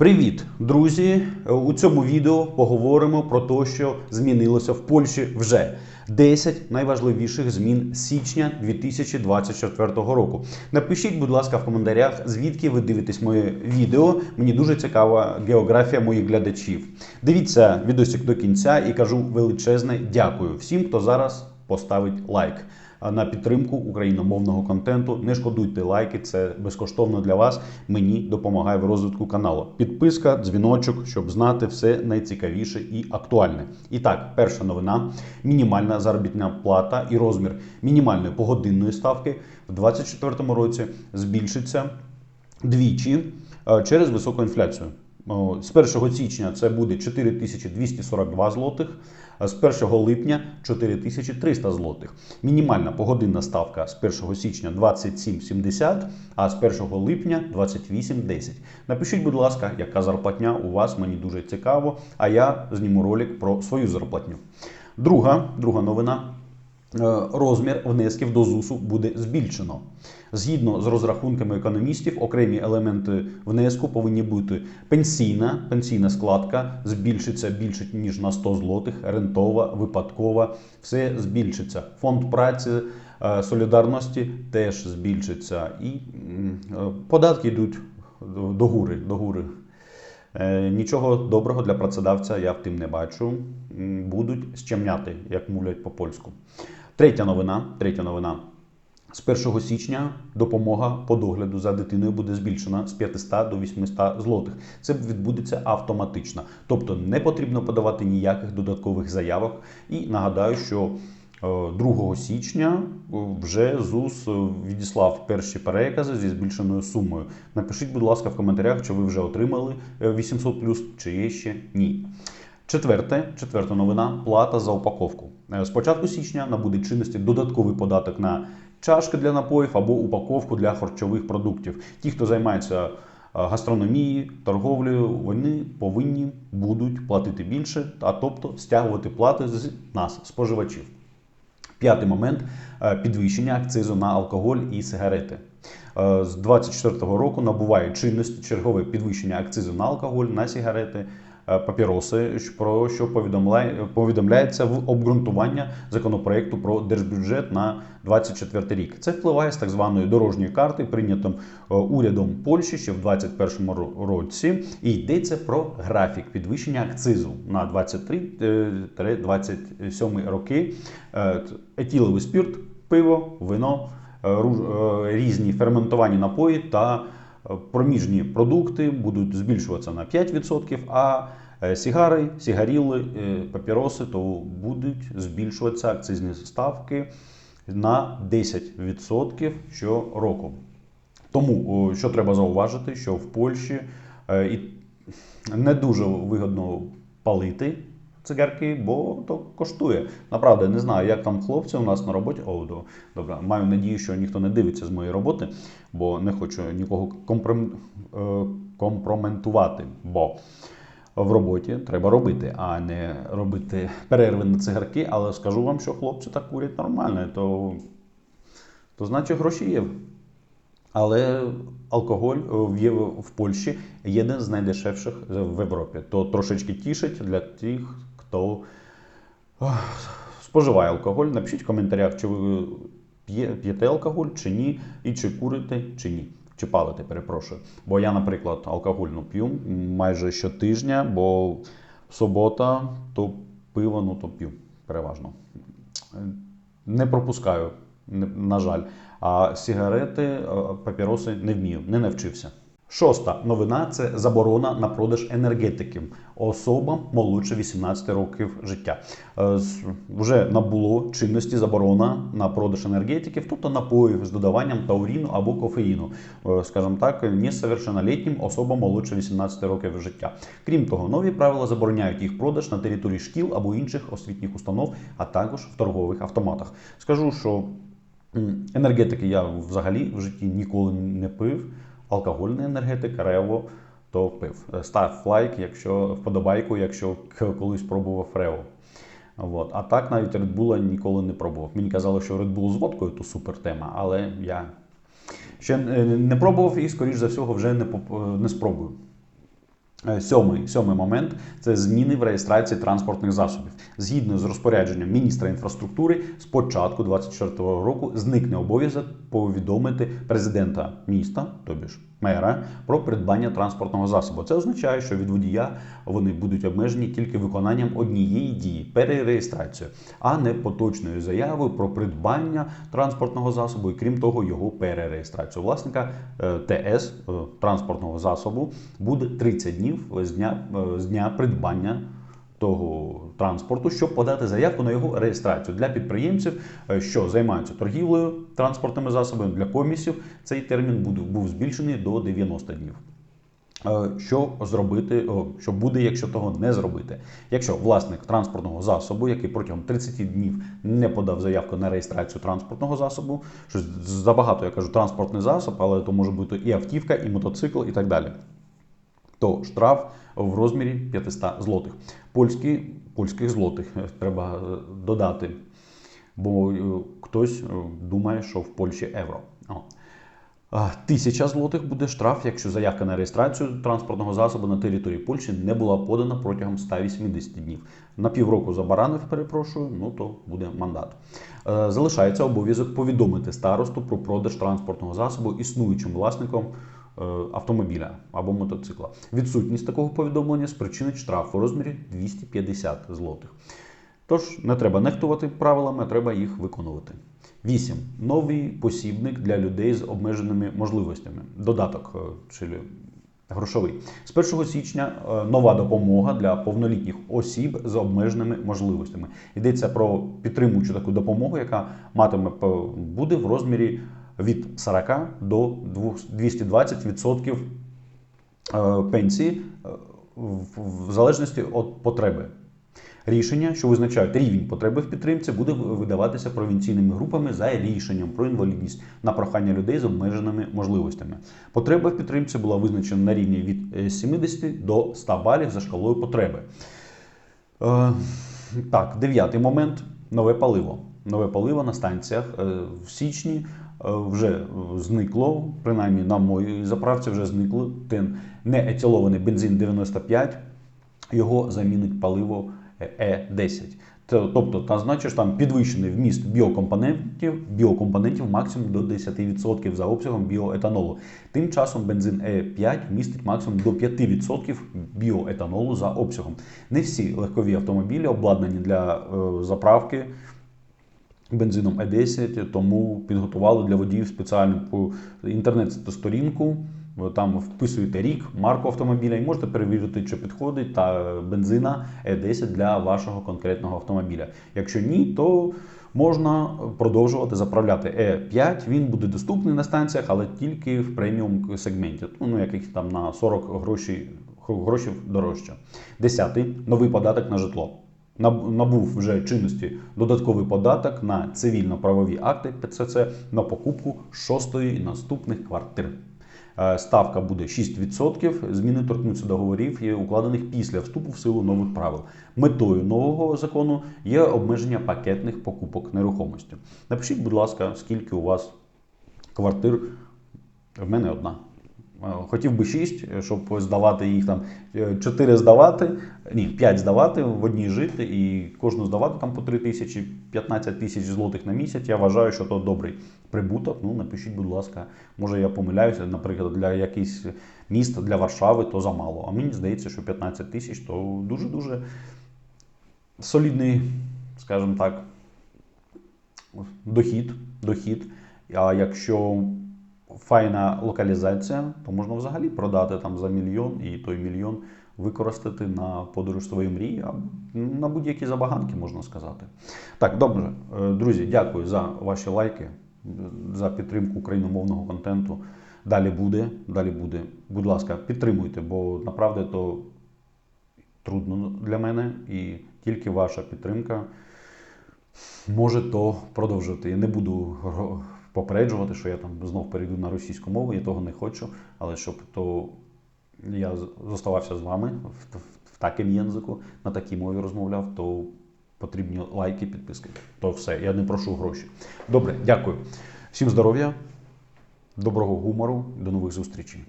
Привіт, друзі! У цьому відео поговоримо про те, що змінилося в Польщі вже 10 найважливіших змін січня 2024 року. Напишіть, будь ласка, в коментарях, звідки ви дивитесь моє відео. Мені дуже цікава географія моїх глядачів. Дивіться відосик до кінця і кажу величезне дякую всім, хто зараз поставить лайк на підтримку україномовного контенту. Не шкодуйте лайки, це безкоштовно для вас. Мені допомагає в розвитку каналу. Підписка, дзвіночок, щоб знати все найцікавіше і актуальне. І так, перша новина: мінімальна заробітна плата і розмір мінімальної погодинної ставки в 2024 році збільшиться двічі через високу інфляцію. З 1 січня це буде 4242 злотих, з 1 липня 4300 злотих. Мінімальна погодинна ставка з 1 січня 27,70, а з 1 липня 28,10. Напишіть, будь ласка, яка зарплатня у вас, мені дуже цікаво, а я зніму ролик про свою зарплатню. Друга, друга новина. Е, Розмір внесків до ЗУСу буде збільшено. Згідно з розрахунками економістів, окремі елементи внеску повинні бути пенсійна, пенсійна складка збільшиться більше ніж на 100 злотих, рентова, випадкова, все збільшиться. Фонд праці е, солідарності теж збільшиться. І е, податки йдуть до гури. До гури. Нічого доброго для працедавця я в тим не бачу. Будуть щемняти, як мулять по польську. Третя новина. Третя новина. З 1 січня допомога по догляду за дитиною буде збільшена з 500 до 800 злотих. Це відбудеться автоматично. Тобто не потрібно подавати ніяких додаткових заявок. І нагадаю, що е, 2 січня е, вже ЗУС е, відіслав перші перекази зі збільшеною сумою. Напишіть, будь ласка, в коментарях, чи ви вже отримали е, 800 чи є ще ні. Четверте, четверта новина плата за упаковку. Е, З початку січня набуде чинності додатковий податок на чашки для напоїв або упаковку для харчових продуктів. Ті, хто займається е, гастрономією, торговлею, вони повинні будуть платити більше, а тобто стягувати плати з нас, споживачів. П'ятий момент е, підвищення акцизу на алкоголь і сигарети. Е, З 2024 року набуває чинності чергове підвищення акцизу на алкоголь, на сигарети, е, папіроси, про що повідомляє- повідомляється в обґрунтування законопроекту про держбюджет на 2024 рік. Це впливає з так званої дорожньої карти, прийнятим е, урядом Польщі ще в 2021 ро- році. І йдеться про графік підвищення акцизу на 23-27 роки. Е, Етіловий спирт, пиво, вино, е, е, різні ферментовані напої та е, проміжні продукти будуть збільшуватися на 5%, а е, сігари, сігаріли, е, папіроси то будуть збільшуватися акцизні ставки на 10% щороку. Тому що треба зауважити, що в Польщі е, не дуже вигодно палити цигарки, бо то коштує. Направду, я не знаю, як там хлопці у нас на роботі. О, добре. Маю надію, що ніхто не дивиться з моєї роботи, бо не хочу нікого компром... е, компроментувати. Бо в роботі треба робити, а не робити перерви на цигарки. Але скажу вам, що хлопці так курять нормально, то, то значить гроші є. Але алкоголь в, є Польщі один з найдешевших в Європі. То трошечки тішить для тих, хто споживає алкоголь. Напишіть в коментарях, чи ви п'єте алкоголь чи ні, і чи курите, чи ні. Чи палите, перепрошую. Бо я, наприклад, алкоголь ну, п'ю майже щотижня, бо субота то пиво, ну то п'ю переважно. Не пропускаю, на жаль. А сигарети, е, папіроси не вмію, не навчився. Шоста новина це заборона на продаж енергетики особам молодше 18 років життя. Е, Вже набуло чинності заборона на продаж енергетиків, тобто напоїв з додаванням тауріну або кофеїну, Е, скажімо так, несовершеннолітнім особам молодше 18 років життя. Крім того, нові правила забороняють їх продаж на території шкіл або інших освітніх установ, а також в торгових автоматах. Скажу, що Енергетики я взагалі в житті ніколи не пив. Алкогольний енергетика, рево, то пив. Став лайк, якщо вподобайку, якщо колись пробував рево. От. А так навіть Red Bull ніколи не пробував. Мені казали, що Red Bull з водкою то супер тема, але я ще е, не пробував і, скоріш за всього, вже не, е, не спробую. Е, Сьомий, сьомий момент це зміни в реєстрації транспортних засобів. Згідно з розпорядженням міністра інфраструктури, з початку 2024 року зникне обов'язок повідомити президента міста, тобі ж мера, про придбання транспортного засобу. Це означає, що від водія вони будуть обмежені тільки виконанням однієї дії перереєстрацією, а не поточною заявою про придбання транспортного засобу і крім того, його перереєстрацію. Власника е, ТС е, транспортного засобу буде 30 днів з дня, е, з дня придбання того транспорту, щоб подати заявку на його реєстрацію для підприємців, е, що займаються торгівлею транспортними засобами для комісів. Цей термін був збільшений до 90 днів. Е, Що зробити, що буде, якщо того не зробити? Якщо власник транспортного засобу, який протягом 30 днів не подав заявку на реєстрацію транспортного засобу, що забагато я кажу транспортний засоб, але то може бути і автівка, і мотоцикл, і так далі то штраф в розмірі 500 злотих. Польські, польських злотих е, треба е, додати, бо е, хтось думає, що в Польщі євро. Тисяча злотих буде штраф, якщо заявка на реєстрацію транспортного засобу на території Польщі не була подана протягом 180 днів. На півроку забаранив, перепрошую, ну то буде мандат. Залишається обов'язок повідомити старосту про продаж транспортного засобу існуючим власником автомобіля або мотоцикла. Відсутність такого повідомлення спричинить штраф у розмірі 250 злотих. Тож не треба нехтувати правилами, а треба їх виконувати. 8. Новий посібник для людей з обмеженими можливостями. Додаток, е, чи грошовий. З 1 січня е, нова допомога для повнолітніх осіб з обмеженими можливостями. Йдеться про підтримуючу таку допомогу, яка матиме буде в розмірі від 40 до 220% е, пенсії е, в- залежності від потреби. Рішення, що визначають рівень потреби в підтримці, буде видаватися провінційними групами за рішенням про інвалідність на прохання людей з обмеженими можливостями. Потреба в підтримці була визначена на рівні від е, 70 до 100 балів за шкалою потреби. Е, так, дев'ятий момент нове паливо. Нове паливо на станціях е, в січні е, вже е, зникло, принаймні на моїй заправці вже зникло ten неетилований бензин 95, його замінить паливо Е10. Тобто, та значить, там підвищений вміст біокомпонентів, біокомпонентів максимум до 10% за обсягом біоетанолу. Тим часом бензин Е5 містить максимум до 5% біоетанолу за обсягом. Не всі легкові автомобілі обладнані для е, заправки бензином Е10, тому підготували для водіїв спеціальну інтернет-сторінку. Там вписуєте рік, марку автомобіля і можете перевірити, чи підходить та бензина Е10 для вашого конкретного автомобіля. Якщо ні, то можна продовжувати заправляти Е5. Він буде доступний на станціях, але тільки в преміум сегменті. Ну, яких там на 40 грошей, грошей дорожче. Десятий новий податок на житло. Наб- Набув вже чинності додатковий податок на цивільно-правові акти ПЦЦ на покупку шостої і наступних квартир. Е, Ставка буде 6%. Зміни торкнуться договорів, є укладених після вступу в силу нових правил. Метою нового закону є обмеження пакетних покупок нерухомості. Напишіть, будь ласка, скільки у вас квартир. В мене одна. Е, Хотів би 6, щоб здавати їх там 4 здавати, ні, 5 здавати, в одній жити і кожну здавати там по 3 тисячі, 15 тисяч злотих на місяць. Я вважаю, що то добрий прибуток. Ну, напишіть, будь ласка, може я помиляюся, наприклад, для якихось міст, для Варшави то замало. А мені здається, що 15 тисяч то дуже-дуже солідний, скажімо так, дохід, дохід. А якщо файна локалізація, то можна взагалі продати там за мільйон і той мільйон використати на подорож своєї мрії, а на будь-які забаганки, можна сказати. Так, добре, Е, друзі, дякую за ваші лайки, за підтримку україномовного контенту. Далі буде, далі буде. Будь ласка, підтримуйте, бо направду то трудно для мене, і тільки ваша підтримка може то продовжити. Я не буду попереджувати, що я там знов перейду на російську мову, я того не хочу, але щоб то я зоставався з вами в, в, таким язику, на такій мові розмовляв, то потрібні лайки, підписки. То все, я не прошу гроші. Добре, дякую. Всім здоров'я, доброго гумору, до нових зустрічей.